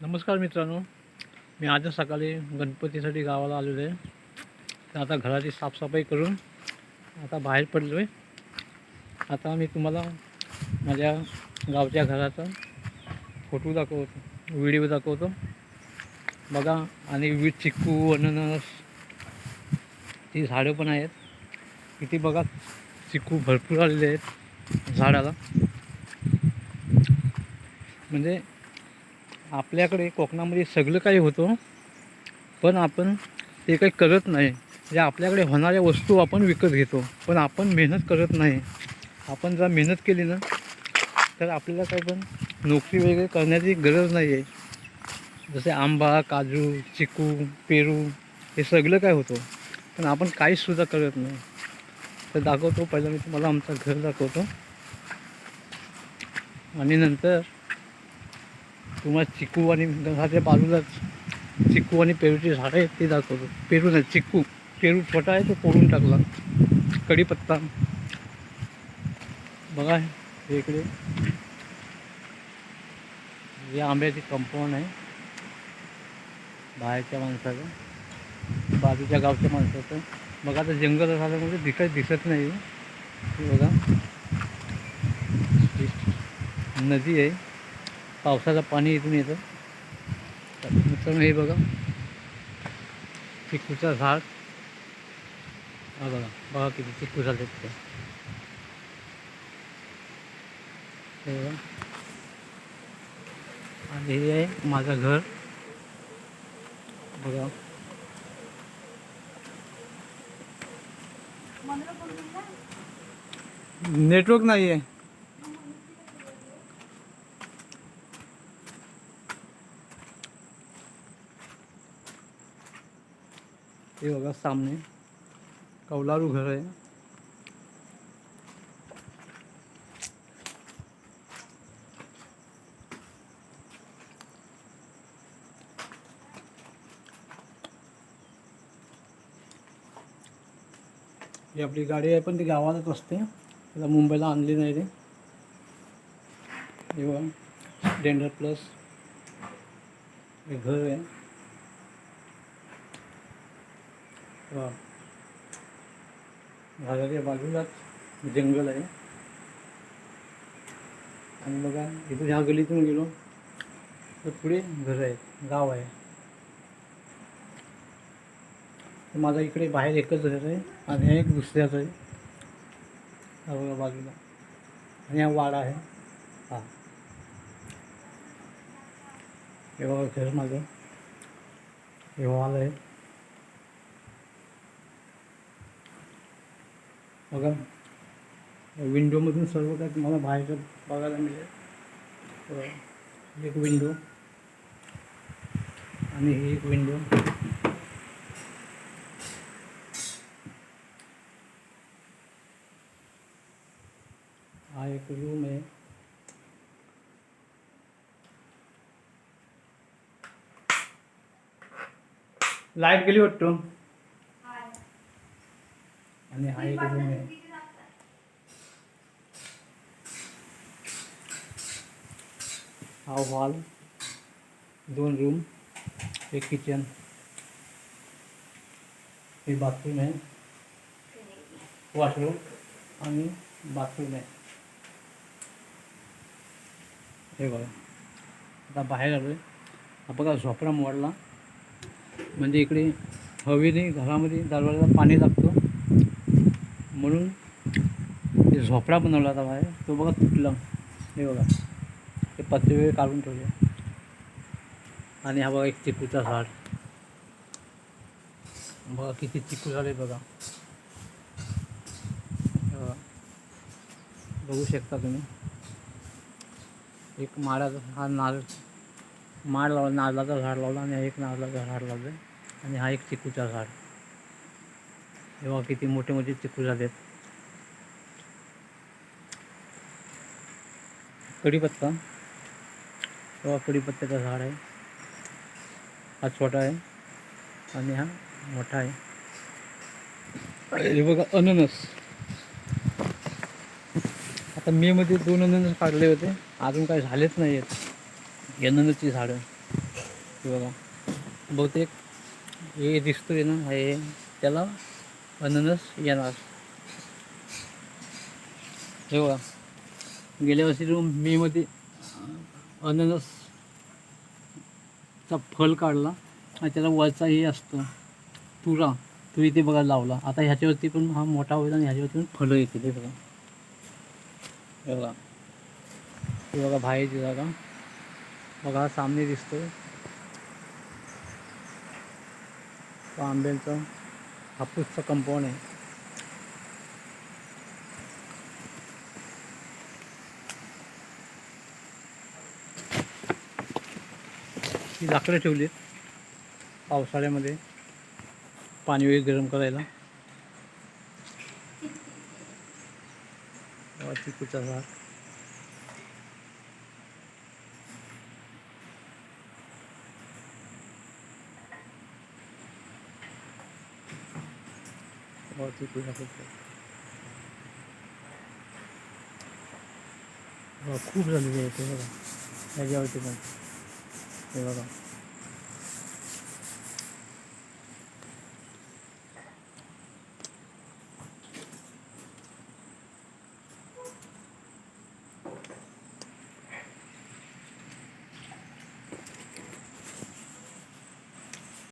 नमस्कार मित्रांनो. मी आजच सकाळी गणपतीसाठी गावाला आलेलो आहे. तर आता घराची साफसफाई करून आता बाहेर पडलो आहे. आता मी तुम्हाला माझ्या गावच्या घराचा फोटो दाखवतो व्हिडिओ दाखवतो. बघा आणि विविध चिक्कू अननस ती झाडं पण आहेत. किती बघा चिक्कू भरपूर आलेले आहेत झाडाला. म्हणजे आपल्याकडे कोकणामध्ये सगळं काही होतं पण आपण ते काही करत नाही. जे आपल्याकडे होणाऱ्या वस्तू आपण विकत घेतो पण आपण मेहनत करत नाही. आपण जर मेहनत केली ना तर आपल्याला काही पण नोकरी वगैरे करण्याची गरज नाही आहे जसे आंबा काजू चिकू पेरू हे सगळं काय होतं. पण आपण काहीसुद्धा करत नाही. तर दाखवतो पहिलं मी तुम्हाला आमचं घर दाखवतो. आणि नंतर तुम्हाला चिकू आणि गंगाच्या बाजूलाच चिकू आणि पेरूची झाडं आहेत ते दाखवतो. पेरू नाही चिकू. पेरू छोटा आहे तो फोडून टाकला. कढीपत्ता. बघा हे इकडे. हे आंब्याची कंपाऊंड आहे. बाहेरच्या माणसाचं. बाजूच्या गावच्या माणसाचं. बघा आता जंगल झाल्यामुळे दिसत दिसत नाही. बघा. नदी आहे. पावसाचं पाणी इथून येतं. तर मित्रांनो हे बघा. चिक्कूचं झाड. हा बघा बघा किती चिक्कू झाले ते. हे बघा. आणि हे आहे माझं घर. बघा. नेटवर्क नाही आहे हे बघा सामने. कौलारू घर आहे. ही आपली गाडी आहे पण ती गावातच असते. त्याला मुंबईला आणली नाही रे. हे बघा. डेंडर प्लस हे घर आहे. वा. घराच्या बाजूलाच जंगल आहे. आणि बघा इथून ह्या गलीतून गेलो. तर पुढे घर आहे गाव आहे. तर माझा इकडे बाहेर एकच घर आहे आणि एक दुसऱ्याचं आहे. हा बघा बाजूला. आणि हा वाडा आहे. हा. हे बघा घर माझं. हे वाल आहे. बघा. विंडोमधून सर्व काही तुम्हाला बाहेरचं बघायला मिळेल. एक विंडो आणि ही एक विंडो. हा एक रूम आहे. लाइट गेली वाटतो. आणि हा एक रूम आहे. हा हॉल दोन रूम एक किचन हे बाथरूम आहे. वॉशरूम आणि बाथरूम आहे. हे बघा. आता बाहेर आलो आहे हा बघा झोपडा मोडला. म्हणजे इकडे हवेने घरामध्ये दरवाजाला पाणी लागतं. म्हणून ते झोपडा बनवला होता बाहेर. तो बघा तुटला. हे बघा. ते पत्ते काढून ठेवले. आणि हा बघा एक चिकूचा झाड. बघा किती चिकू झाले बघा. बघा. बघू शकता तुम्ही. एक माडाचा हा नारळ माड लावला नारळाचं झाड लावला आणि एक नारळाचं झाड लावलं आणि हा एक चिकूचा झाड. तेव्हा किती मोठे मोठे चिकू झालेत. कढीपत्ता. तेव्हा कढीपत्त्याचं झाड आहे. हा छोटा आहे. आणि हा मोठा आहे. हे बघा अननस. आता मेमध्ये दोन अननस काढले होते. अजून काही झालेच नाही आहेत अननसची झाडं. हे बघा. बहुतेक हे दिसतोय ना हे त्याला अननस येणार. हे बघा. गेल्या वर्षी जो मेमध्ये अननसचा फल काढला आणि त्याला वरचा हे असतं तुरा तू इथे बघा लावला. आता ह्याच्यावरती पण हा मोठा होईल आणि ह्याच्यावरती पण फळं येतील. हे बघा. हे बघा. हे बघा बाहेरची जागा बघा हा सामने दिसतोय. तो आंब्यांचा हापूसचा कंपाऊंड आहे. ही लाकडं ठेवली पावसाळ्यामध्ये. पाणी वगैरे गरम करायला. तिकडचा झाड तेव्हा चिकूचा झाड. खूप झालेली आहे ते बघा ह्याच्यावरती पण हे बघा